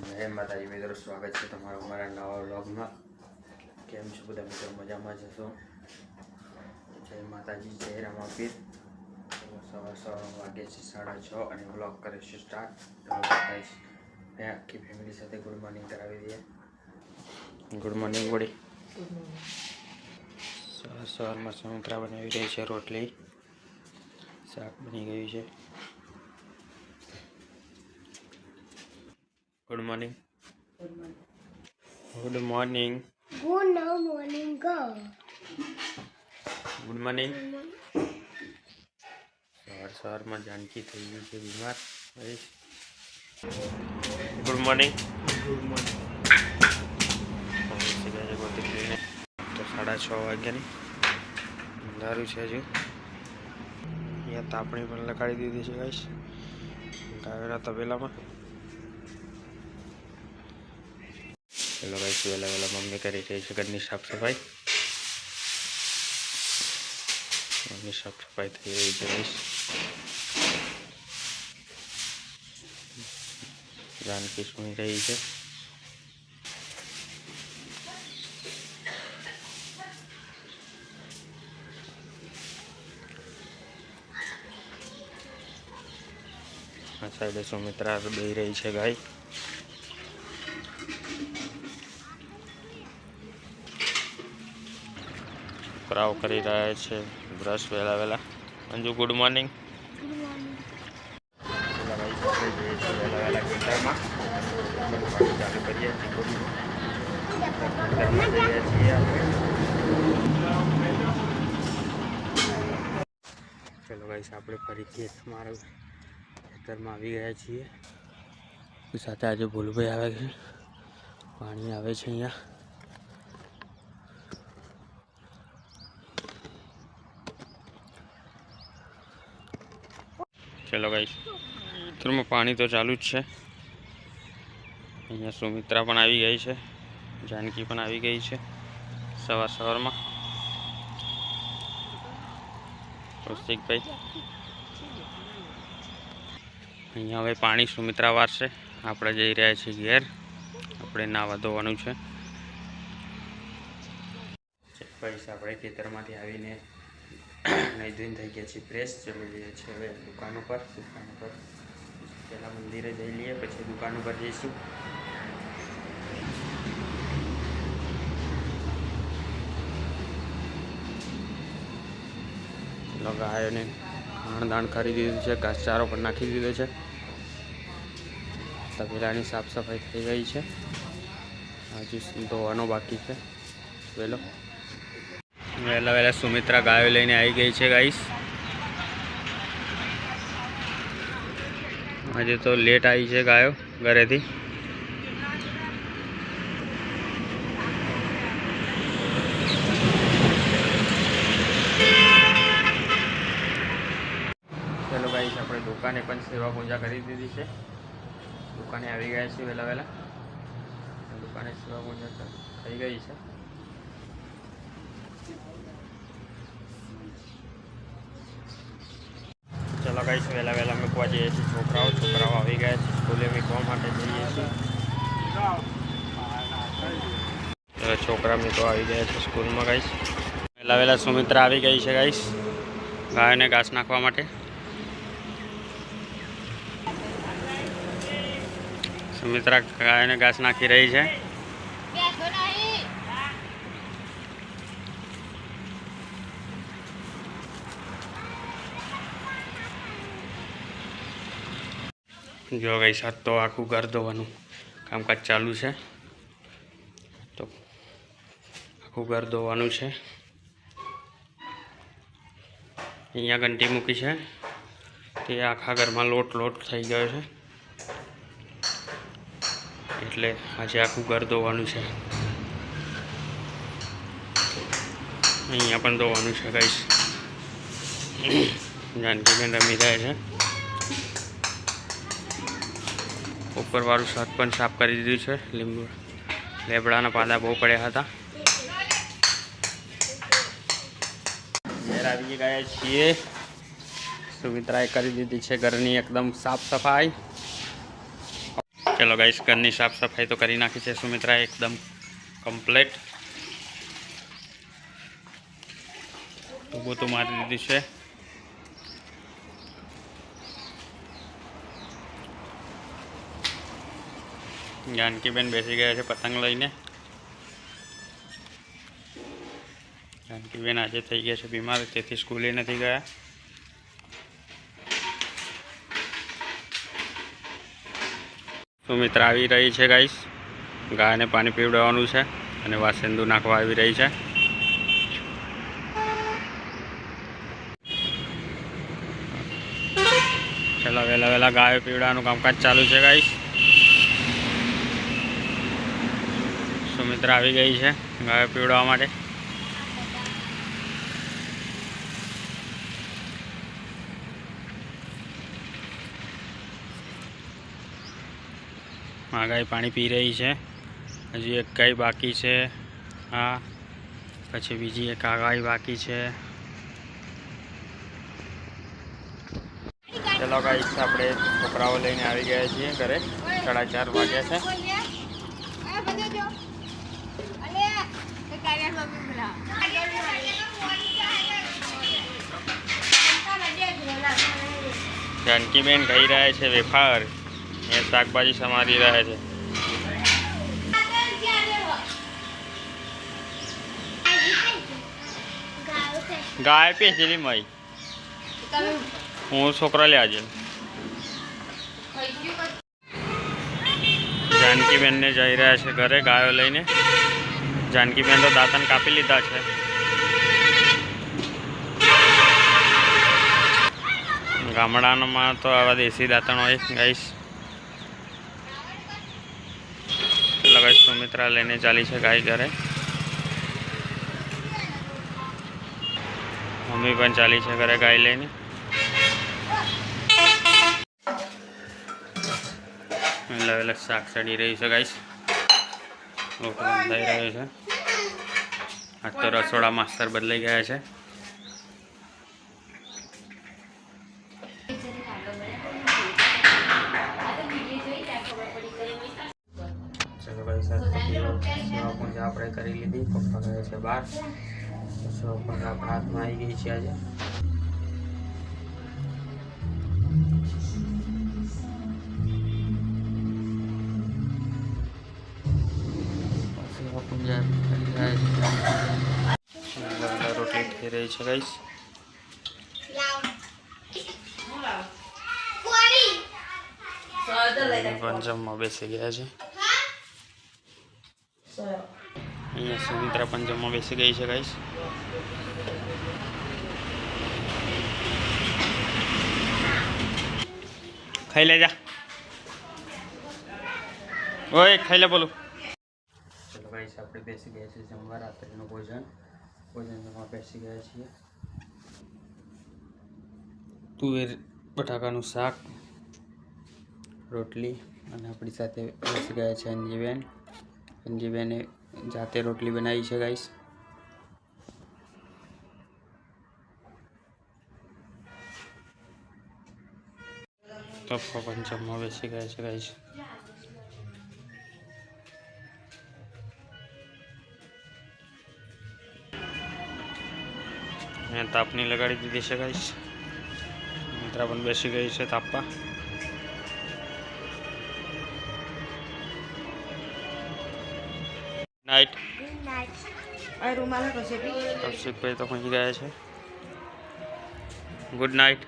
જય માતાજી, મિત્રો, સ્વાગત છે તમારું અમારા નવા વ્લોગમાં. કેમ છો બધા? મિત્રો, મજામાં જશો જય માતાજી, જય રામાપીર. સવાર સવાર વાગે છે સાડા છ અને વ્લોગ કરીશું સ્ટાર્ટ ગાઈશ મેં આખી ફેમિલી સાથે ગુડ મોર્નિંગ કરાવી દઈએ ગુડ મોર્નિંગ વડી સવાર સવારમાં સમુદ્રા બનાવી રહી છે, રોટલી. શાક બની ગયું છે. Good morning good morning morning. Go. Good morning સવાર સવારમાં જાનકી થઈ ગઈ છે બીમાર. ગુડ મોર્નિંગ તો સાડા છ વાગ્યાની. અંધારું છે હજુ. અહીંયા તાપણી પણ લગાડી દીધી છે ગાઈશ ગાયોના તબેલામાં. પેલો ગાઈશ વહેલા વેલા મમ્મી કરી રહી છે ઘરની સાફ સફાઈ મમ્મી સાફ સફાઈ થઈ રહી છે ગાઈશ જાનકી સુણી રહી છે. આ સાઈડે સુમિત્રા બે રહી છે ગાય છોકરાઓ કરી રહ્યા છે. બ્રશ વહેલા વહેલા. અંજુ ગુડ મોર્નિંગ ચલો ગાઈસ આપણે ફરીથી તમારા ખેતરમાં આવી ગયા છીએ. સાથે આજે ભૂલભાઈ આવે છે. પાણી આવે છે અહીંયા. ચલો ગાઈશ ખેતરમાં પાણી તો ચાલુ જ છે. અહીંયા સુમિત્રા પણ આવી ગઈ છે. જાનકી પણ આવી ગઈ છે સવાર સવારમાં. કૌશિકભાઈ. અહીંયા હવે પાણી સુમિત્રા વારશે. આપણે જઈ રહ્યા છીએ ઘેર. આપણે નાવા ધોવાનું છે. પૈસા આપણે ખેતરમાંથી આવીને નહીં ધોઈને થઈ ગયા છીએ ફ્રેશ ચલી જઈએ છીએ હવે દુકાન ઉપર દુકાન ઉપર. પહેલાં મંદિરે જઈ લઈએ, પછી દુકાન ઉપર જઈશું. ગાયોને ખાણદાણ કરી દીધું છે, ઘાસચારો પણ નાખી દીધો છે. તબેલાની સાફ સફાઈ થઈ ગઈ છે. હજુ ધોવાનો બાકી છે. વહેલો વહેલા વહેલા સુમિત્રા ગાયો લઈને આવી ગઈ છે ગાઈસ આજે તો લેટ આવી છે ગાયો ઘરેથી. ચલો ગાઈસ આપણે દુકાને પણ સેવા પૂજા કરી દીધી છે. દુકાને આવી ગયા છીએ વહેલા વહેલા. દુકાને સેવા પૂજા થઈ ગઈ છે. ચલો ગાઈશ વહેલા વહેલા મૂકવા જઈએ છીએ. છોકરાઓ છોકરાઓ આવી ગયા છે સ્કૂલે મૂકવા માટે જઈએ છીએ. છોકરા મિત્રો આવી ગયા છે સ્કૂલમાં ગાઈશ વહેલા વહેલા સુમિત્રા આવી ગઈ છે ગાઈસ ગાયને ઘાસ નાખવા માટે. સુમિત્રા ગાયને ઘાસ નાખી રહી છે. જો ગઈ સાત તો આખું ઘર ધોવાનું કામકાજ ચાલુ છે. તો આખું ઘર ધોવાનું છે. અહીંયા ઘંટી મૂકી છે તે આખા ઘરમાં લોટ લોટ થઈ ગયો છે. એટલે આજે આખું ઘર ધોવાનું છે. અહીંયા પણ ધોવાનું છે ગાઈસ. જાનકીબેન રમી રહ્યા છે. ઉપરવાળું છત પણ સાફ કરી દીધું છે. લીંબુ લેબડાના પાદા બહુ પડ્યા હતા. ઘેર આવી ગયા છીએ. સુમિત્રાએ કરી દીધી છે ઘરની એકદમ સાફ સફાઈ. ચલો ગાઈસ, ઘરની સાફ સફાઈ તો કરી નાખી છે સુમિત્રાએ એકદમ કમ્પ્લેટ. ઊભું તો મારી દીધું છે. જાનકીબેન બેસી ગયા છે પતંગ લઈને. જાનકીબેન આજે થઈ ગયા છે બીમાર, તેથી સ્કૂલે નથી ગયા. સુમિત્રા આવી રહી છે ગાઈસ. ગાયને પાણી પીવડાવવાનું છે અને વાસેન્દુ નાખવા આવી રહી છે. ચલો, વહેલા વહેલા ગાયો પીવડાવવાનું કામકાજ ચાલુ છે ગાઈસ. સુમિત્રા આવી ગઈ છે ગાય પીવડાવવા માટે. આ ગાય પાણી પી રહી છે. હજી એક ગાય બાકી છે. આ પછી બીજી એક આ ગાય બાકી છે. ચલો ગાય આપણે છોકરાઓ લઈને આવી ગયા છીએ ઘરે. સાડા ચાર વાગ્યા છે. જાનકીબેન ખાઈ રહ્યા છે, વેફાર. એ શાકભાજી સમારી રહ્યા છે. ગાય પેસેલી મય હું છોકરા લે આજે. જાનકીબેનને જઈ રહ્યા છે ઘરે ગાયો લઈને. જાનકીબેન તો દાંતન કાપી લીધા છે ગામડામાં તો આવા દેશી દાંતણ હોય ગાઈશ એટલે ગાઈશ સુમિત્રા લઈને ચાલી છે ગાય ઘરે મમ્મી પણ ચાલી છે ઘરે ગાય લઈને અલગ શાક ચડી રહ્યું છે ગાઈશ થઈ રહ્યું છે આજ તો રસોડા માસ્તર બદલાઈ ગયા છે. ચલો ભાઈ સર સેવા પૂજા આપણે કરી લીધી. પપ્પા ગયા છે બહાર. પણ આપણા હાથમાં આવી ગઈ છે આજે. થઈ રહી છે ગાઈશ પણ જમવા બેસી ગયા છે. અહીંયા સુમિત્રા પણ જમવા બેસી ગઈ છે ગાઈશ ખાઈ લે જા ઓય ખાઈ લે બોલું. ચલો ગાઈશ આપણે બેસી ગયા છે જમવા રાત્રિનું ભોજન. ભોજન જમવા બેસી ગયા છીએ તુવેર બટાકાનું શાક રોટલી અને આપણી સાથે બેસી ગયા છે અંજીબેન અંજીબેને જાતે રોટલી બનાવી છે ગાઈસ તો પણ જમવા બેસી ગયા છે ગાઈસ તાપની લગાડી દીધી છે ગાઈસ. મિત્રા પણ બેસી ગઈ છે તાપવા. નાઇટ આ રૂમાલ કશે બી. કૌશિકભાઈ તો પહોંચી ગયા છે. ગુડ નાઇટ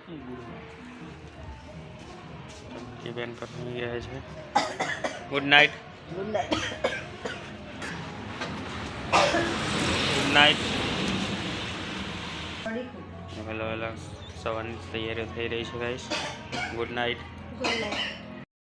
એ બેન પર પહોંચી ગયા છે. Good night good night good night સવારની તૈયારીઓ થઈ રહી છે ગાઈશ ગુડ નાઇટ ગુડ નાઇટ